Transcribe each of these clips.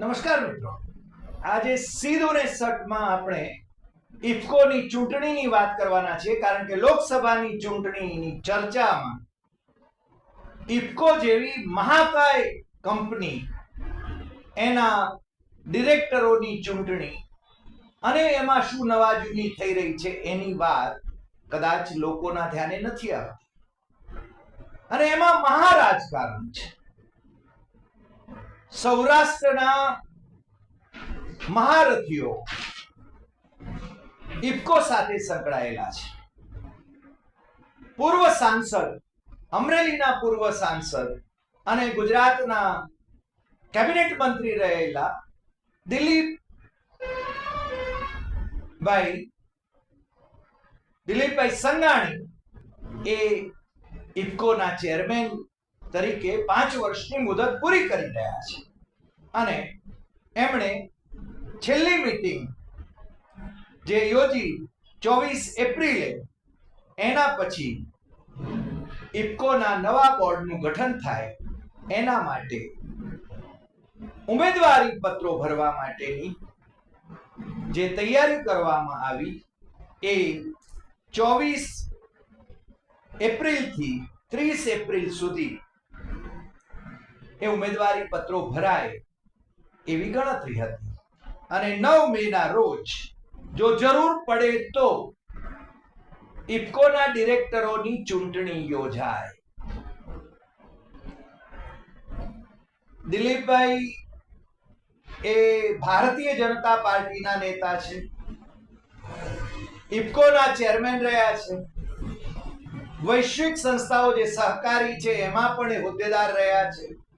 નમસ્કાર મિત્રો. આજે સીધું ને સટમાં આપણે ઇફકોની ચૂંટણીની વાત કરવાના છીએ, કારણ કે લોકસભાની ચૂંટણીની ચર્ચામાં ઇફકો જેવી મહાકાય કંપની, એના ડિરેક્ટરોની ચૂંટણી અને એમાં શું નવા જૂની થઈ રહી છે એની વાત કદાચ લોકોના ધ્યાને નથી આવતી. અને એમાં મહારાજકારણ છે. સૌરાષ્ટ્રના મહારથીઓ ઇફકો સાથે સંકળાયેલા છે. પૂર્વ સાંસદ, અમરેલીના પૂર્વ સાંસદ અને ગુજરાતના કેબિનેટ મંત્રી રહેલા દિલીપ ભાઈ દિલીપભાઈ સંઘાણી એ ઇફકોના ચેરમેન તરીકે પાંચ વર્ષની મુદત પૂરી કરી રહ્યા છે. અને એમણે છેલ્લી મિટિંગ જે યોજી ચોવીસ એપ્રિલે, એના પછી ઇફકોના નવા બોર્ડનું ગઠન થાય એના માટે ઉમેદવારી પત્રો ભરવા માટેની જે તૈયારી કરવામાં આવી એ ચોવીસ એપ્રિલથી ત્રીસ એપ્રિલ સુધી એ ઉમેદવારી પત્રો ભરાય એવી ગણતરી હતી. અને નવ મેના રોજ જો જરૂર પડે તો ઇફકોના ડિરેક્ટરોની ચૂંટણી યોજાય. દિલીપભાઈ એ ભારતીય જનતા પાર્ટીના નેતા છે. ઇફકોના ચેરમેન રહ્યા છે. વૈશ્વિક સંસ્થાઓ જે સહકારી છે, એમાં પણ એ હોદ્દેદાર રહ્યા છે.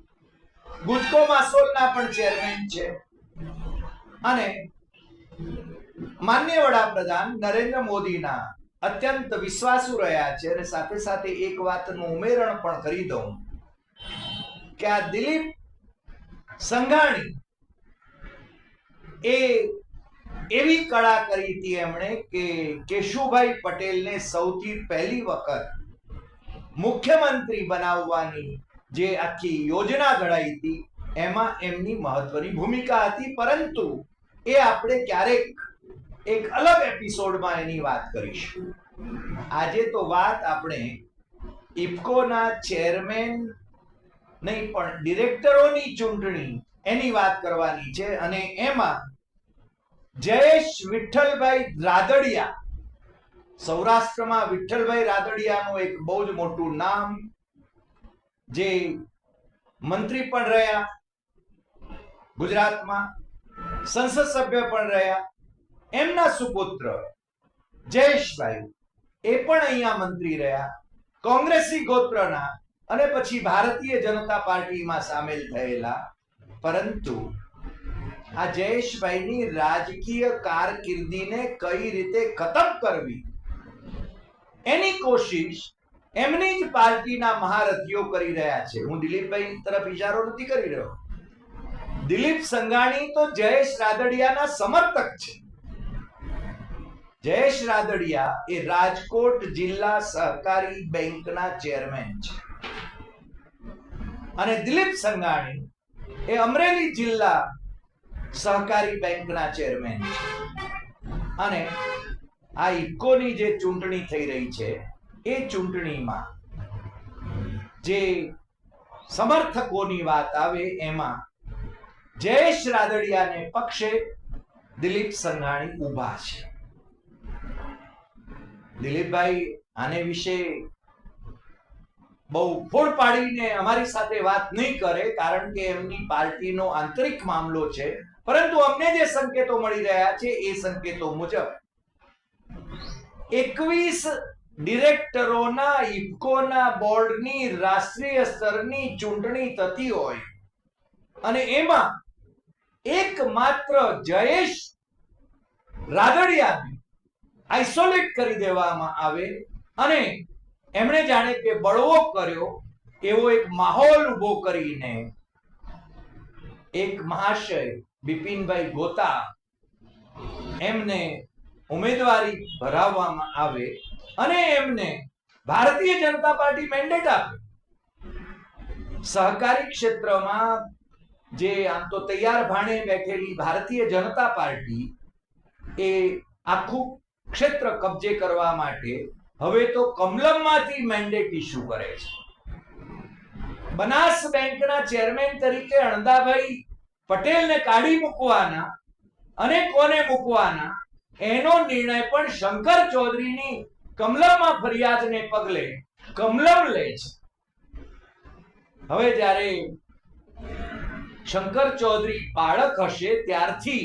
ગુજકો માસોલના પણ ચેરમેન છે. અને માન્ય વડાપ્રધાન નરેન્દ્ર મોદીના અત્યંત વિશ્વાસુ રહ્યા છે અને સાથે સાથે એક વાતનું ઉમેરણ પણ કરી દઉં કે આ દિલીપ સંઘાણી એ એવી કળા કરી હતી એમણે કે કેશુભાઈ પટેલને સૌથી પહેલી વખત મુખ્યમંત્રી બનાવવાની જે આખી યોજના ઘડાઈ હતી, એમાં એમની મહત્વની ભૂમિકા હતી, પરંતુ એ આપણે ક્યારેક એક અલગ એપિસોડમાં એની વાત કરીશું. આજે તો વાત આપણે ઇફકોના ચેરમેન નહીં, પણ ડિરેક્ટરોની ચૂંટણી એની વાત કરવાની છે અને એમાં જયેશ વિઠ્ઠલભાઈ રાદડિયા, સૌરાષ્ટ્રમાં વિઠ્ઠલભાઈ રાદડિયાનું એક બહુ જ મોટું નામ જે મંત્રી પણ રહ્યા, ગુજરાતમાં સંસદ સભ્ય પણ રહ્યા, એમના સુપુત્ર જયેશભાઈ એ પણ અહીંયા મંત્રી રહ્યા, કોંગ્રેસી ગોત્રના અને પછી ભારતીય જનતા પાર્ટીમાં સામેલ થયેલા. પરંતુ આ જયેશભાઈની રાજકીય કારકિર્દીને કઈ રીતે ખતમ કરવી? એની કોશિશ એમની જ પાર્ટીના મહારથીઓ કરી રહ્યા છે. હું દિલીપભાઈ તરફ ઇશારો નથી કરી રહ્યો. દિલીપ સંઘાણી તો જયેશ રાદડિયાના સમર્થક છે. જયેશ રાદડિયા એ રાજકોટ જિલ્લા સહકારી બેંકના ચેરમેન છે. અને દિલીપ સંઘાણી એ અમરેલી જિલ્લા સહકારી બેંકના ચેરમેન છે. અને આ ઇકોની જે ચૂંટણી થઈ રહી છે એ ચૂંટણીમાં જે સમર્થકોની વાત આવે એમાં જયેશ રાદડિયાને પક્ષે દિલીપ સંઘાણી ઊભા છે. દિલીપભાઈ, આને વિશે બહુ ફોડ પાડીને અમારી સાથે વાત નહીં કરે કારણ કે એમની પાર્ટીનો આંતરિક મામલો છે. પરંતુ અમને જે સંકેતો મળી રહ્યા છે એ સંકેતો મુજબ એકવીસ ડિરેક્ટરોના, ઇફકોના, બોર્ડની, રાષ્ટ્રીય સ્તરની ચૂંટણી થતી હોય. અને એમાં એકમાત્ર જયેશ રાદડિયાને આઇસોલેટ કરી દેવામાં આવે અને એમણે જાણે કે બળવો કર્યો, એવો એક માહોલ ઊભો કરીને એક મહાશય બિપિનભાઈ ગોતા એમને ઉમેદવારી ભરાવવામાં આવે અને એમને ભારતીય જનતા પાર્ટી મેન્ડેટ આપે સહકારી ક્ષેત્રમાં જે આમ તો તૈયાર ભાણે બેઠેલી ભારતીય જનતા પાર્ટી એ આખું ક્ષેત્ર કબજે કરવા માટે હવે તો કમલમમાંથી મેન્ડેટ ઇસ્યુ કરે છે. બનાસ બેંકના ચેરમેન તરીકે અણદાભાઈ પટેલને કાઢી મૂકવાના અને કોને મૂકવાના એનો નિર્ણય પણ શંકર ચૌધરીની કમલમમાં ફરિયાદને પગલે કમલમ લે છે. હવે જ્યારે શંકર ચૌધરી બાળક હશે ત્યારથી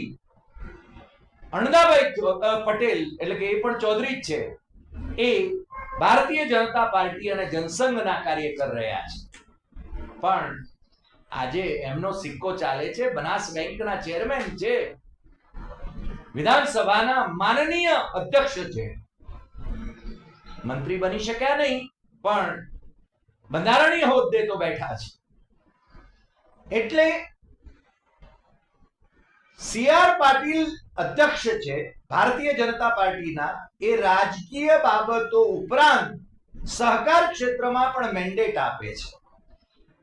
અણદાભાઈ પટેલ એટલે કે એ પણ ચૌધરી જ છે, એ ભારતીય જનતા પાર્ટી અને જનસંઘના કાર્યકર રહ્યા છે. પણ આજે એમનો સિક્કો ચાલે છે, બનાસ બેંકના ચેરમેન છે, વિધાનસભાના માનનીય અધ્યક્ષ છે. મંત્રી બની શક્યા નહીં, પણ બંધારણીય હોદ્દે તો બેઠા છે. એટલે સીઆર પાટીલ અધ્યક્ષ છે, ભારતીય જનતા પાર્ટીના, એ રાજકીય બાબતો ઉપરાંત સહકાર ક્ષેત્રમાં પણ મેન્ડેટ આપે છે.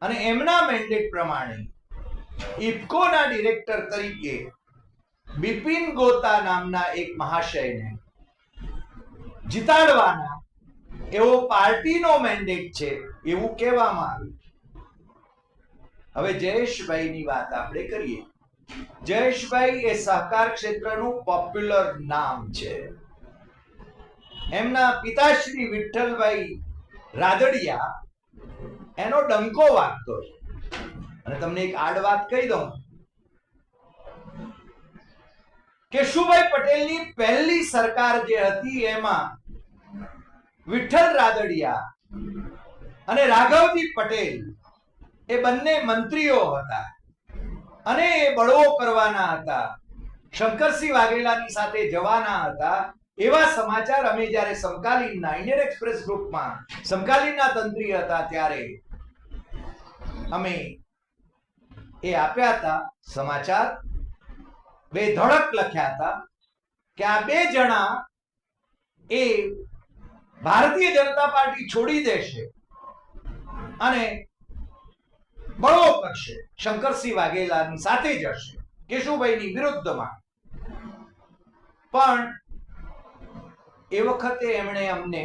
અને એમના મેન્ડેટ પ્રમાણે ઇફકોના ડિરેક્ટર તરીકે બિપિન ગોતા નામના એક મહાશયને જીતાડવાના એવો પાર્ટીનો મેન્ડેટ છે, એવું કહેવામાં આવ્યું હવે જયેશભાઈની વાત આપણે કરીએ. જયેશભાઈ એ સહકાર ક્ષેત્રનું પોપ્યુલર નામ છે. એમના પિતાશ્રી વિઠ્ઠલભાઈ રાદડિયા, એનો ડંકો વાગતો છે. અને તમને એક આડ વાત કહી દઉં. કેશુભાઈ પટેલની પહેલી સરકાર જે હતી, એમાં વિઠ્ઠલ રાદડિયા અને રાઘવજી પટેલ એ બંને મંત્રીઓ હતા અને એ બળવો કરવાના હતા. શંકરસિંહ વાઘેલાની સાથે જવાના હતા. એવા સમાચાર અમે જ્યારે સમકાલીનના ઇન્ડિયન એક્સપ્રેસ ગ્રુપમાં સમકાલીનના તંત્રી હતા ત્યારે અમે એ આપ્યા હતા સમાચાર. બે ધડક લખ્યા હતા કે આ બે જણા એ ભારતીય જનતા પાર્ટી છોડી દેશે અને બળો કરશે, શંકરસિંહ વાઘેલાની સાથે જશે, કેશુભાઈની વિરુદ્ધમાં. પણ એ વખતે એમણે અમને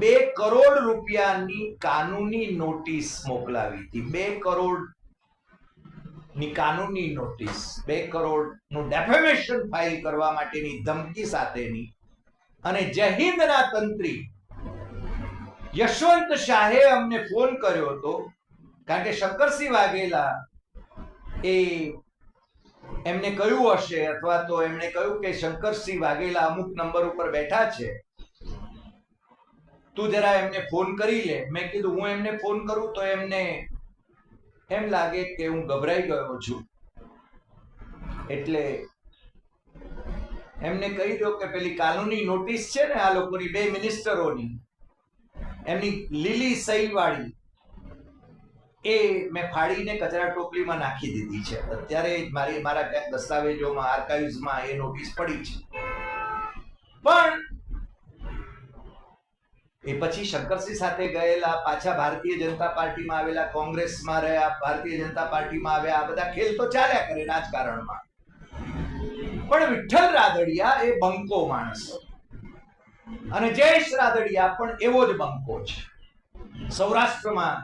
બે કરોડ રૂપિયાની કાનૂની નોટિસ મોકલાવી હતી. બે કરોડની કાનૂની નોટિસ, બે કરોડનું ડેફેમેશન ફાઇલ કરવા માટેની ધમકી સાથેની અને જય હિન્દના તંત્રી. યશવંત શાહે અમને ફોન કર્યો હતો, કારણ કે શંકરસિંહ વાઘેલા એ એમને કહ્યું હશે, અથવા તો એમણે કહ્યું કે શંકરસિંહ વાઘેલા અમુક નંબર ઉપર બેઠા છે. તું જરા એમને ફોન કરી લે. મેં કીધું, હું એમને ફોન કરું તો એમને એમ લાગે કે હું ગભરાઈ ગયો છું. એટલે એમને કહી દો કે પેલી કાનૂની નોટિસ છે ને આ લોકોની બે મિનિસ્ટરોની, એમની લીલી સહી વાળી એ મેં ફાડીને કચરા ટોપલીમાં નાખી દીધી છે. અત્યારે મારી, મારા ક્યાંક દસ્તાવેજોમાં, આર્કાઇવ્સમાં એ નોટિસ પડી છે. પણ એ પછી શંકરસિંહ સાથે ગયેલા પાછા ભારતીય જનતા પાર્ટીમાં આવેલા કોંગ્રેસમાં રહ્યા, ભારતીય જનતા પાર્ટીમાં આવ્યા, આ બધા ખેલ તો ચાલ્યા કરે રાજકારણમાં. પણ વિઠ્ઠલ રાદડિયા એ બંકો માણસ અને જયેશ રાદડિયા પણ એવો જ બંકો છે. સૌરાષ્ટ્રમાં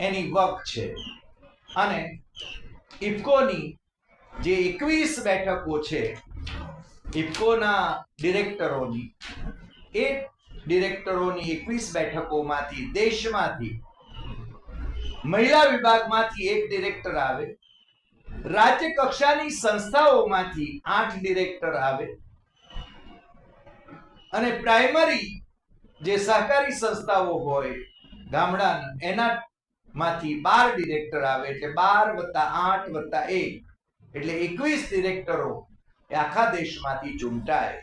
એની વક છે. અને ઇફકોની જે એકવીસ બેઠકો છે, ઇફકોના ડિરેક્ટરોની, એ ડિરેક્ટરોની એકવીસ બેઠકોમાંથી દેશમાંથી મહિલા વિભાગમાંથી એક ડિરેક્ટર આવે. રાજ્ય કક્ષાની સંસ્થાઓમાંથી આઠ ડિરેક્ટર આવે. અને પ્રાઇમરી જે સહકારી સંસ્થાઓ હોય, ગામડા એના માંથી બાર ડિરેક્ટર આવે એટલે બાર વત્તા આઠ વત્તા એક એટલે એકવીસ ડિરેક્ટરો એ આખા દેશમાંથી ચૂંટાય.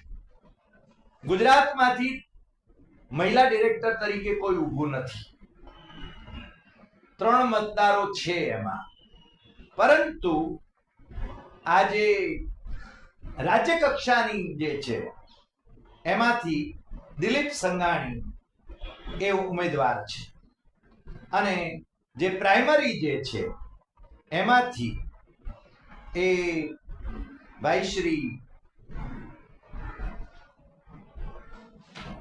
ગુજરાતમાંથી મહિલા ડિરેક્ટર તરીકે કોઈ ઊભું નથી. ત્રણ મતદારો છે એમાં. પરંતુ આજે રાજ્ય કક્ષાની જે છે, એમાંથી દિલીપ સંઘાણી એ ઉમેદવાર છે. અને જે પ્રાઇમરી જે છે, એમાંથી એ ભાઈ શ્રી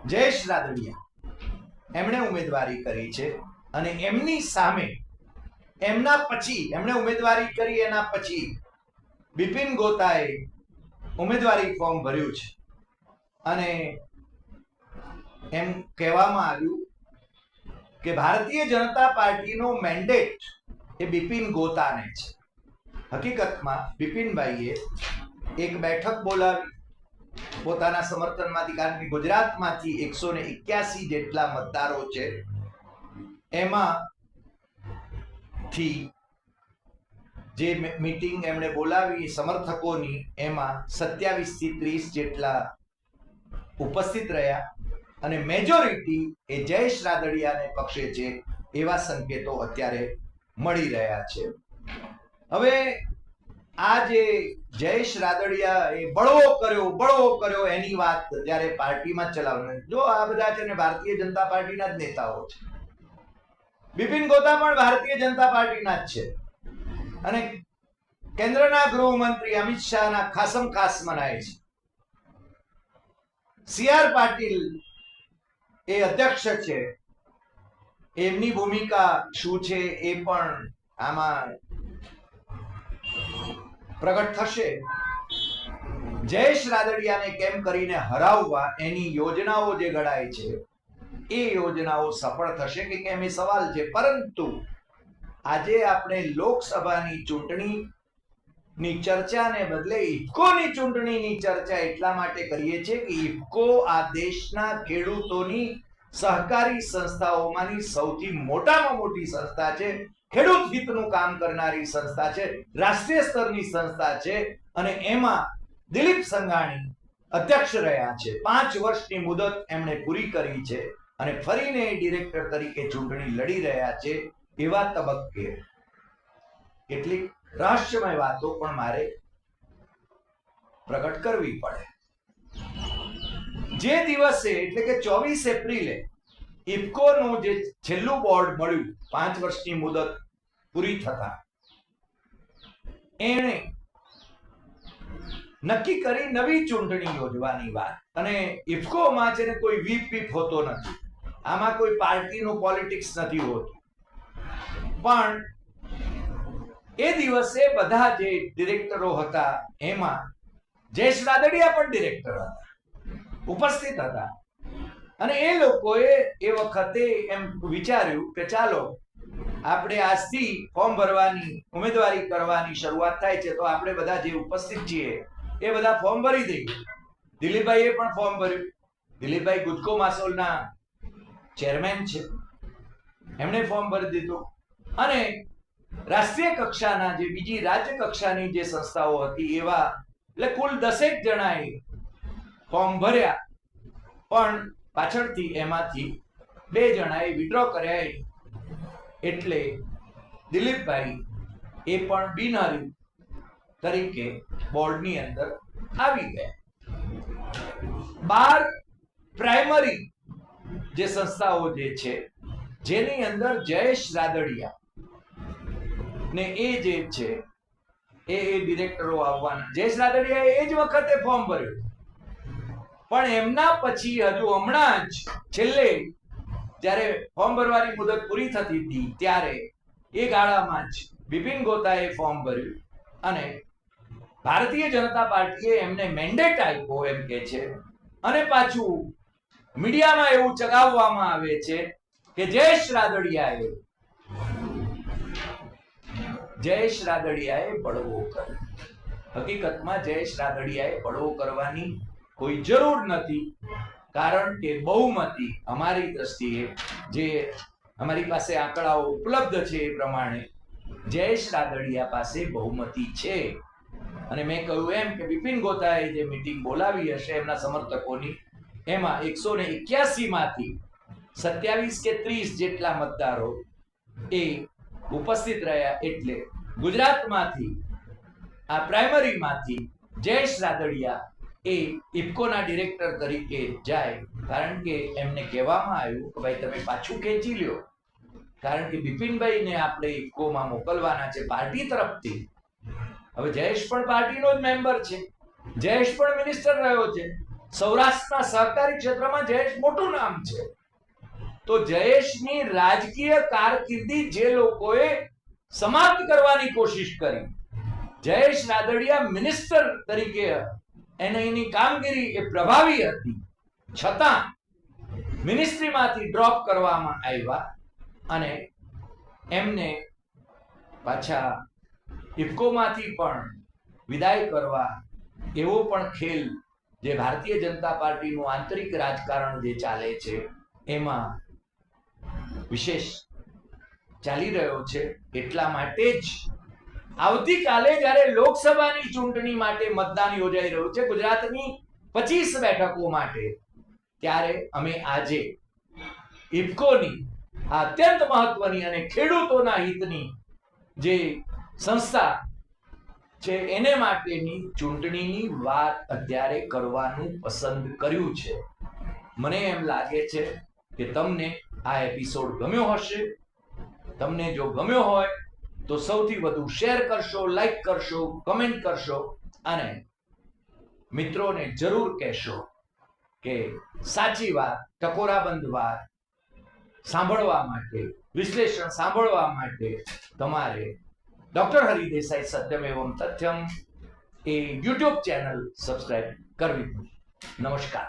જયેશ રાદડિયા, એમણે ઉમેદવારી કરી છે અને એમની સામે એમના પછી, એમણે ઉમેદવારી કરી, એના પછી બિપિન ગોતાએ ઉમેદવારી ફોર્મ ભર્યું છે. અને એમ કહેવામાં આવ્યું કે ભારતીય જનતા પાર્ટીનો મેન્ડેટ એ બિપિન ગોતાને છે. હકીકતમાં બિપિનભાઈએ એક બેઠક બોલાવી. પોતાના સમર્થનમાંથી, કારણ કે ગુજરાતમાંથી એકસો ને એક્યાસી જેટલા મતદારો છે. એમાં થી જે મીટિંગ એમણે બોલાવી સમર્થકોની, એમાં સત્યાવીસથી ત્રીસ જેટલા ઉપસ્થિત રહ્યા અને મેજોરિટી એ જયેશ રાદડિયાને પક્ષે છે એવા સંકેતો અત્યારે મળી રહ્યા છે. હવે આ જે જયેશ રાદડિયા એ બળવો કર્યો બળવો કર્યો એની વાત જ્યારે પાર્ટીમાં ચલાવવાની જો આ બધા છે ને ભારતીય જનતા પાર્ટીના જ નેતાઓ છે. બિપિન ગોતા પણ ભારતીય જનતા પાર્ટીના જ છે. અને કેન્દ્રના ગૃહમંત્રી અમિત શાહના ખાસમ ખાસ મનાય છે. સી પાટીલ એ અધ્યક્ષ છે. એમની ભૂમિકા શું છે એ પણ આમાં પ્રગટ થશે. જયેશ રાદડિયાને કેમ કરીને હરાવવા એની યોજનાઓ જે ઘડાય છે એ યોજનાઓ સફળ થશે કે કેમ એ સવાલ છે. પરંતુ આજે આપણે લોકસભાની ચૂંટણી ની ચર્ચાને બદલે ઇફકોની ચૂંટણીની ચર્ચા એટલા માટે કરીએ છીએ કે ઇફકો આ દેશના ખેડૂતોની સહકારી સંસ્થાઓમાંની સૌથી મોટામાં મોટી સંસ્થા છે. ખેડૂત હિતનું કામ કરનારી સંસ્થા છે. રાષ્ટ્રીય સ્તરની સંસ્થા છે. અને એમાં દિલીપ સંઘાણી અધ્યક્ષ રહ્યા છે. પાંચ વર્ષની મુદત એમણે પૂરી કરી છે. અને ફરીને ડિરેક્ટર તરીકે ચૂંટણી લડી રહ્યા છે એવા તબક્કે કેટલીક રહસ્યમય વાતો પણ મારે પ્રગટ કરવી પડે. જે દિવસે, એટલે કે ચોવીસ એપ્રિલે, ઇફકોનું જે છેલ્લું બોર્ડ મળ્યું, પાંચ વર્ષની મુદત પૂરી થતા, એણે નક્કી કરી નવી ચૂંટણી યોજવાની વાત. અને ઇફકોમાં જેને કોઈ વીપ વીપ હોતો નથી આમાં કોઈ પાર્ટીનું પોલિટિક્સ નથી હોતું. પણ એ દિવસે બધા જે ડિરેક્ટરો હતા, એમાં જયેશ રાદડિયા પણ ડિરેક્ટર હતા. ઉપસ્થિત હતા. અને એ લોકોએ એ વખતે એમ વિચાર્યું કે ચાલો, આપણે આજથી ફોર્મ ભરવાની, ઉમેદવારી કરવાની શરૂઆત થાય છે, તો આપણે બધા જે ઉપસ્થિત છીએ, એ બધા ફોર્મ ભરી દઈએ. દિલીપભાઈએ પણ ફોર્મ ભર્યું. દિલીપભાઈ ગુજકો માસોલના ચેરમેન છે. એમણે ફોર્મ ભરી દીધું. અને રાષ્ટ્રીય કક્ષાના જે બીજી રાજ્ય કક્ષાની જે સંસ્થાઓ હતી એવા એટલે કુલ દસેક જણાએ ફોર્મ ભર્યા. પણ પાછળથી એમાંથી બે જણાએ વિડ્રો કર્યા એટલે દિલીપભાઈ એ પણ બિનહરી તરીકે બોર્ડની અંદર આવી ગયા. બાર પ્રાઇમરી જે સંસ્થાઓ જે છે, જેની અંદર જયેશ રાદડિયા ને એ જે છે, એ એ ડિરેક્ટરો આવવાના. જયેશ રાદડિયા એ જ વખતે ફોર્મ ભર્યું. પણ એમના પછી હજુ હમણાં જ છેલ્લે જ્યારે ફોર્મ ભરવાની મુદત પૂરી થતી હતી, ત્યારે એ ગાળામાં જ બિપિન ગોતાએ ફોર્મ ભર્યું અને ભારતીય જનતા પાર્ટીએ એમને મેન્ડેટ આપ્યો એમ કે છે. અને પાછું મીડિયામાં એવું ચગાવવામાં આવે છે કે જયેશ રાદડિયાએ જયેશ રાદડિયાએ બળવો કર્યો હકીકતમાં જયેશ રાદડિયાએ બળવો કરવાની કોઈ જરૂર નથી, કારણ કે બહુમતી અમારી દ્રષ્ટિએ જે અમારી પાસે આંકડાઓ ઉપલબ્ધ છે એ પ્રમાણે જયેશ રાદડિયા પાસે બહુમતી છે. અને મેં કહ્યું એમ કે બિપિન ગોતાએ જે મિટિંગ બોલાવી હશે એમના સમર્થકોની એમાં એકસો ને એક્યાસી માંથી સત્યાવીસ કે ત્રીસ જેટલા મતદારો એ ઉપસ્થિત રહ્યા એટલે ગુજરાતમાંથી આ પ્રાઇમરીમાંથી જયેશ રાદડિયા એ ઇફકોના ડિરેક્ટર તરીકે જાય. કારણ કે એમને કહેવામાં આવ્યું કે ભાઈ તમે પાછું ખેંચી લ્યો. કારણ કે બિપિનભાઈને આપણે ઇફકોમાં મોકલવાના છે પાર્ટી તરફથી. હવે જયેશ પણ પાર્ટીનો જ મેમ્બર છે. જયેશ પણ મિનિસ્ટર રહ્યો છે. સૌરાષ્ટ્રના સહકારી ક્ષેત્રમાં જયેશ મોટું નામ છે. તો જયેશની રાજકીય કારકિર્દી જે લોકોએ સમાપ્ત કરવાની કોશિશ કરી, જયેશ રાદડિયા મિનિસ્ટર તરીકે એને એની કામગીરી એ પ્રભાવી હતી. છતાં મિનિસ્ટ્રીમાંથી ડ્રોપ કરવામાં આવ્યા અને એમને પાછા ઇફકોમાંથી પણ વિદાય કરવા એવો પણ ખેલ જે ભારતીય જનતા પાર્ટીનું આંતરિક રાજકારણ જે ચાલે છે, એમાં વિશેષ ચાલી રહ્યો છે. એટલા માટે જ આવતીકાલે જ્યારે લોકસભાની ચૂંટણી માટે મતદાન યોજાઈ રહ્યું છે ગુજરાતની પચીસ બેઠકો માટે, ત્યારે અમે આજે ઇફકોની અત્યંત મહત્વની અને ખેડૂતોના હિતની જે સંસ્થા છે એને માટેની ચૂંટણીની વાત અત્યારે કરવાનું પસંદ કર્યું છે. મને એમ લાગે છે કે તમને આ એપિસોડ ગમ્યો હશે. તમને જો ગમ્યો હોય તો સૌથી વધુ શેર કરશો લાઈક કરશો કમેન્ટ કરશો અને મિત્રોને જરૂર કહેશો કે સાચી વાત, ટકોરાબંધ વાત સાંભળવા માટે, વિશ્લેષણ સાંભળવા માટે તમારે ડોક્ટર હરિદેસાઈ સત્યમ એવમ તથ્યમ એ યુટ્યુબ ચેનલ સબસ્ક્રાઈબ કરવી. નમસ્કાર.